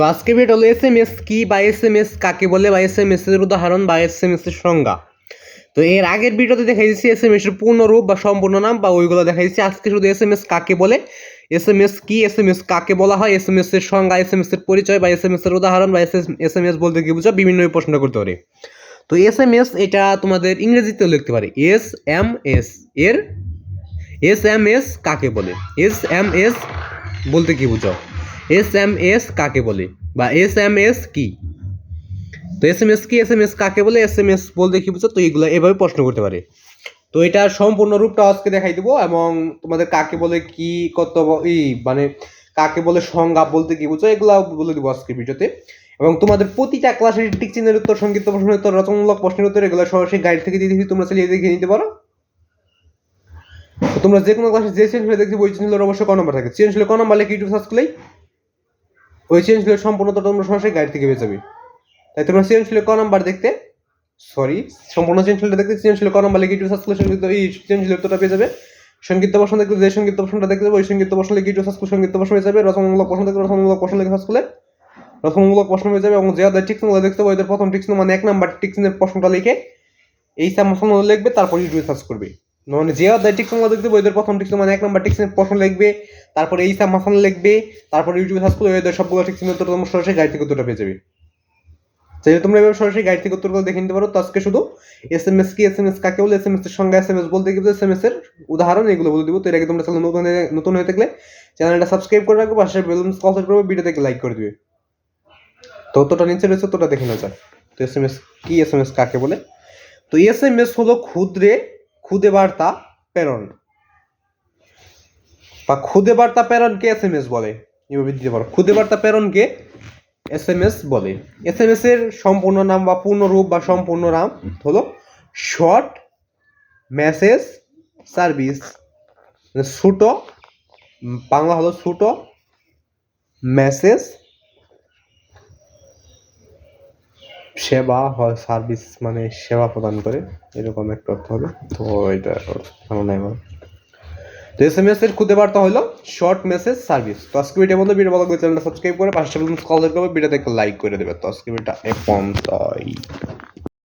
তো আজকে ভিডিও হলো এস এম এস কি বা এস এম এস কাকে বলে বা এস এম এস এর উদাহরণ বা এস এম এস এর সংজ্ঞা। তো এর আগের ভিডিওতে দেখাই দিচ্ছি এস এম এস এর পূর্ণ রূপ বা সম্পূর্ণ নাম বা ওইগুলো দেখা দিচ্ছি আজকে শুধু এস এম এস কাকে বলে এস এম এস কি এস এম এস কাকে বলা হয় এস এম এস এর সংজ্ঞা এস এম এস এর পরিচয় বা এস এম এস এর উদাহরণ বা এস এস এম এস বলতে কি বুঝো? বিভিন্ন প্রশ্ন করতে পারে। তো এস এম এস এটা তোমাদের ইংরেজিতেও লিখতে পারে। এস এম এস এর এস এম এস কাকে বলে? এস এম এস বলতে কি বুঝো? এস এম এস কাকে বলে? বা এস এম এস কি? তো এস এম এস কি, এস এম এস কাকে বলে? এস এম এস বলতে কি বুঝো তো এগুলো এভাবে প্রশ্ন করতে পারে। তো এটার সম্পূর্ণ রূপটা আজকে দেখাই দেবো এবং তোমাদের কাকে বলে কি, কত মানে কাকে বলে সংজ্ঞা বলতে কি বুঝো এগুলো বলে দিব আজকে ভিডিওতে। এবং তোমাদের প্রতিটা ক্লাসের টিক চিহ্নের উত্তর, সংক্ষিপ্ত প্রশ্নের উত্তর, রচনামূলক প্রশ্নের উত্তর, এগুলো সরাসরি গাইড থেকে দিয়ে দিচ্ছি তোমরা চালিয়ে দেখে নিতে পারো। তোমরা যে কোনো ক্লাসে যে চেঞ্জ হলে দেখছি ওই চেঞ্জগুলোর অবশ্যই ক নম্বর থাকে। চেঞ্জ হলে ক নম্বর লেখে ইউটিউব সার্চ ওই চেঞ্জ সম্পূর্ণ তো তোমরা সরাসরি গাইড থেকে পেয়ে যাবে তাই তোমরা চেঞ্জ হলে ক নাম্বার দেখতে সরি সম্পূর্ণ চেঞ্জ হলে দেখতে চেঞ্জ হলে ক নাম্বার লেখে সার্চ করলে সংগীত এই চেঞ্জ উত্তরটা পেয়ে যাবে সংগীত প্রশ্ন দেখতে যে সংগীত প্রশ্নটা দেখতে যাবে ওই সংগীত প্রশ্ন লিখে সার্চ করলে সংগীত প্রশ্ন হয়ে যাবে রচনামূলক প্রশ্ন দেখতে রচনামূলক প্রশ্ন লিখে সার্চ করলে রচনামূলক প্রশ্ন হয়ে যাবে এবং যে ওদের টিক্সগুলো দেখতে পাবে ওদের প্রথম টিক্স মানে এক নাম্বার টিক্সের প্রশ্নটা লিখে এই সামসন লিখবে তারপর ইউটিউবে সার্চ করবে মানে যে অধ্যায় টিক্সগুলো দেখতে পাবে ওদের প্রথম টিক্স মানে এক নম্বর টিক্সের প্রশ্ন লিখবে, তারপরে এই সাম মাসান লিখবে, তারপর ইউটিউবে সার্চ করলে ওদের সবগুলো টিক্সের উত্তর তোমরা সরাসরি গাইড থেকে উত্তরটা পেয়ে যাবে। চাইলে তোমরা এভাবে সরাসরি গাইড থেকে উত্তরগুলো দেখে নিতে পারো। তো আজকে শুধু এস এম এস কি এস এম এস কাকে বলে এস এম এস এর সঙ্গে এস এম এস বলতে গেলে এস এম এস এর উদাহরণ, এগুলো বলে দিব। তো এর আগে তোমরা চ্যানেল নতুন নতুন হয়ে থাকলে চ্যানেলটা সাবস্ক্রাইব করে রাখবে, পাশে বেলুন কলসেট করবে ভিডিও থেকে লাইক করে দিবে। তো তোটা নিচে রয়েছে তোটা দেখে নেওয়া যায় তো এস এম এস কি এস এম এস কাকে বলে? তো এস এম এস হলো ক্ষুদ্রে খুদে বার্তা প্রেরণ। বা খুদে বার্তা প্রেরণকে এস এম এস বলে, এভাবে দিতে পারো। খুদে বার্তা প্রেরণকে এস এম এস বলে। এস এম এস এর সম্পূর্ণ নাম বা পূর্ণ রূপ বা সম্পূর্ণ নাম হলো শর্ট মেসেজ সার্ভিস। ছোট, বাংলা হলো ছোট মেসেজ সেবা হয় সার্ভিস মানে সেবা প্রদান করে, এরকম একটা অর্থ হবে। তো এটা ভালো নাই আমার। তো এস এম এস এর খুদে বার্তা হলো শর্ট মেসেজ সার্ভিস তো আজকে ভিডিও বন্ধু ভিডিও ভালো করে চ্যানেলটা সাবস্ক্রাইব করে, পাশে কল করবে ভিডিওতে একটা লাইক করে দেবে। তো আজকে ভিডিওটা এখন পর্যন্তই।